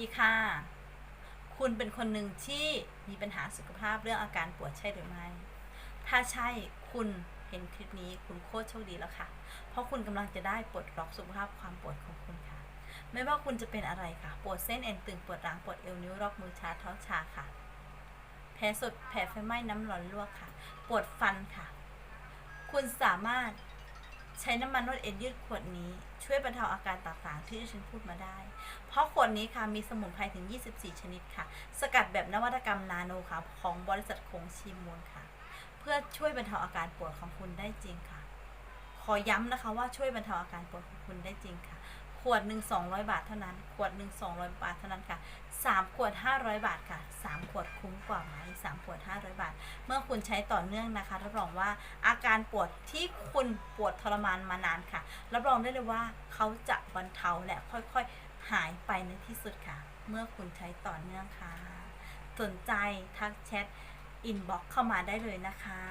ดีค่ะ คุณเป็นคนหนึ่งที่มีปัญหาสุขภาพเรื่องอาการปวดใช่หรือไม่ ถ้าใช่คุณเห็นคลิปนี้คุณโคตรโชคดีแล้วค่ะ เพราะคุณกำลังจะได้ปลดล็อกสุขภาพความปวดของคุณค่ะ ไม่ว่าคุณจะเป็นอะไรค่ะ ปวดเส้นเอ็นตึง ปวดหลัง ปวดเอวนิ้วรอกมือชาเท้าชาค่ะ แผลสด แผลไฟไหม้น้ำร้อนลวกค่ะ ปวดฟันค่ะ คุณสามารถ ใช้น้ำมันนวดเอ็นยืดขวดนี้ช่วยบรรเทาอาการต่างๆ ที่ดิฉันพูดมาได้ เพราะขวดนี้ค่ะมีสมุนไพรถึง 24 ชนิดค่ะ สกัดแบบนวัตกรรมนาโนค่ะ ของบริษัทคงชีมูลค่ะ เพื่อช่วยบรรเทาอาการปวดของคุณได้จริงค่ะ ขอย้ำนะคะว่าช่วยบรรเทาอาการปวดของคุณได้จริงค่ะ ขวดหนึ่ง200 บาทเท่านั้น ขวดหนึ่ง200 บาทเท่านั้นค่ะ 3 ขวด 500 บาทค่ะ 3 ขวดคุ้มกว่าไหม3 ขวด 500 บาท เมื่อคุณใช้ต่อเนื่องนะคะ รับรองว่าอาการปวดที่คุณปวดทรมานมานานค่ะ รับรองได้เลยว่าเขาจะบรรเทาและค่อยๆหายไปในที่สุดค่ะ เมื่อคุณใช้ต่อเนื่องค่ะ สนใจทักแชทอินบ็อกเข้ามาได้เลยนะคะ